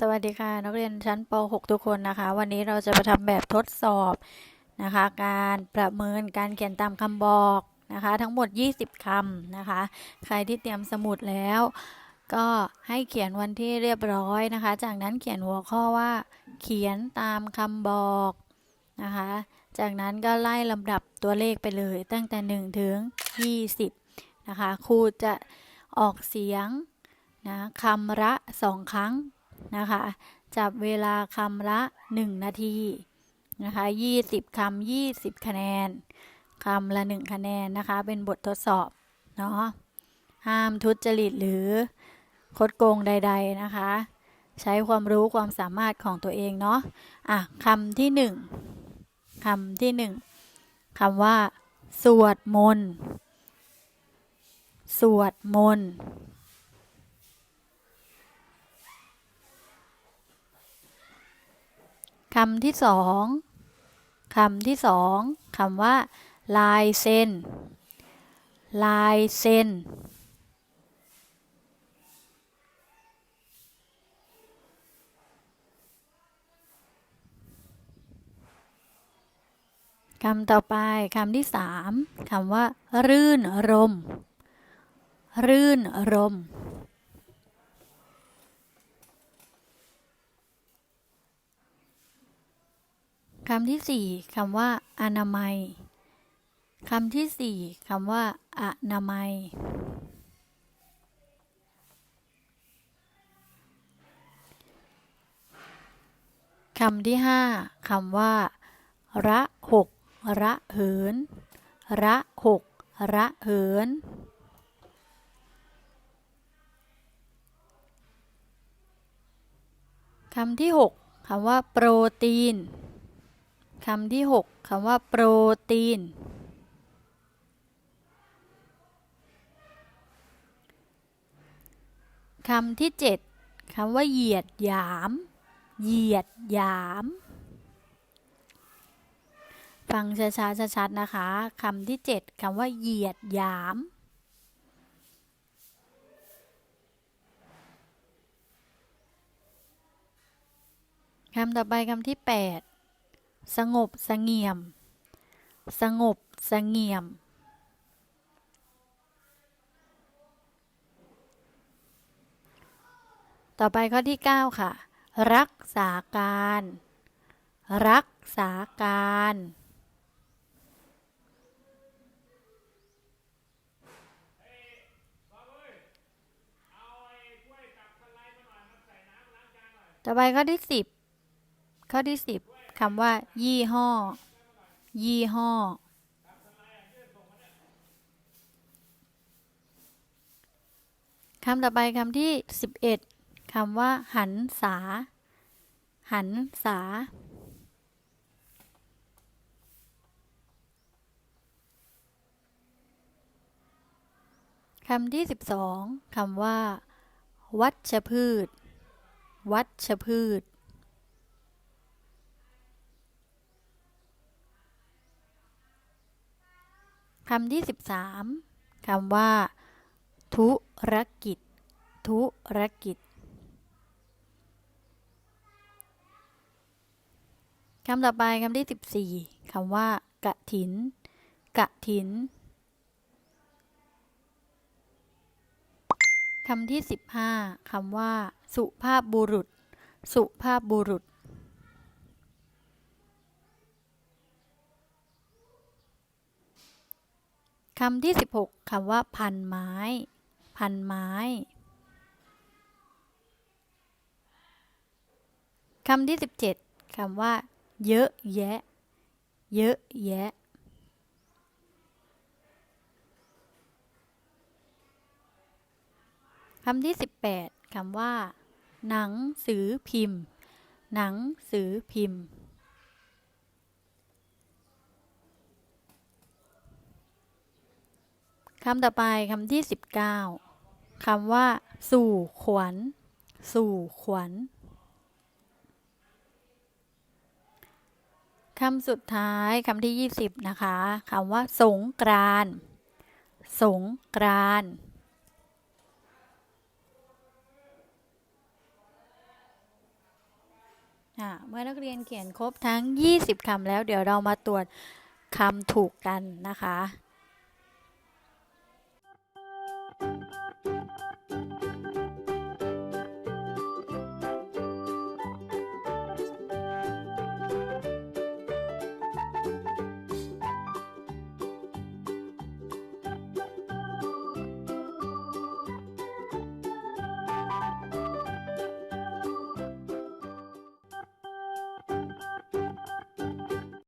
สวัสดีค่ะ นักเรียนชั้นป .6 ทุกคนนะคะ วันนี้เราจะมาทำแบบทดสอบนะคะ การประเมินการเขียนตามคำบอกนะคะ ทั้งหมด 20คำนะคะ ใครที่เตรียมสมุดแล้ว ก็ให้เขียนวันที่เรียบร้อยนะคะ จากนั้นเขียนหัวข้อว่า เขียนตามคำบอกนะคะ จากนั้นก็ไล่ลำดับตัวเลขไปเลย ตั้งแต่ 1 ถึง 20นะคะครูจะออกเสียงนะคำละสองครั้ง นะคะ จับเวลาคำละ 1 นาทีนะคะ20คำ20 คะแนนคำละ 1 คะแนนนะคะ เป็นบททดสอบเนาะห้ามทุจริตหรือคดโกงใด ๆนะคะ ใช้ความรู้ความสามารถของตัวเองเนาะอะคำที่หนึ่งคำที่หนึ่งคำว่า สวดมนต์สวดมนต์ คำที่สองคำที่สองคำว่า ลายเส้นลายเส้นคำต่อไปคำที่สามคำว่า รื่นรม รื่นรม คำที่สี่คำว่า อนามัย คำที่สี่คำว่า อนามัย คำที่ห้าคำว่า ระหก ระเหิน ระหก ระเหินคำที่หกคำว่า โปรตีน คำที่หกคำว่าโปรตีน คำที่เจ็ดคำว่าเหยียดหยาม เหยียดหยาม ฟังช้าๆชัดๆนะคะคำที่เจ็ดคำว่าเหยียดหยามคำต่อไปคำที่แปด สงบเสงี่ยม สงบเสงี่ยม ต่อไปข้อที่ 9 ค่ะ รักษาการ รักษาการ ต่อไปข้อที่ 10 ข้อที่ 10 คำว่า ยี่ห้อ ยี่ห้อ คำต่อไปคำที่ 11 คำว่า หันษา หันษา คำที่ 12 คำว่า วัชพืช วัชพืชำที่ 13คำว่า ธุรกิจ ธุรกิจคำต่อไปคำที่ 14คำว่ากะถิน กะถินคำที่ 15คำว่า สุภาพบุรุษ สุภาพบุรุษ คำที่ 16คำว่าพันไม้ พันไม้ คำที่ 17คำว่า เยอะแยะ เยอะแยะ คำที่ 18คำว่า หนังสือพิมพ์ หนังสือพิมพ์ คำต่อไปคำที่ 19คำว่า สู่ขวัญ สู่ขวัญคำสุดท้ายคำที่ 20 นะคะคำว่า สงกรานสงกรานเมื่อนักเรียนเขียนครบทั้ง 20 คำแล้วเดี๋ยวเรามาตรวจคำถูกกันนะคะ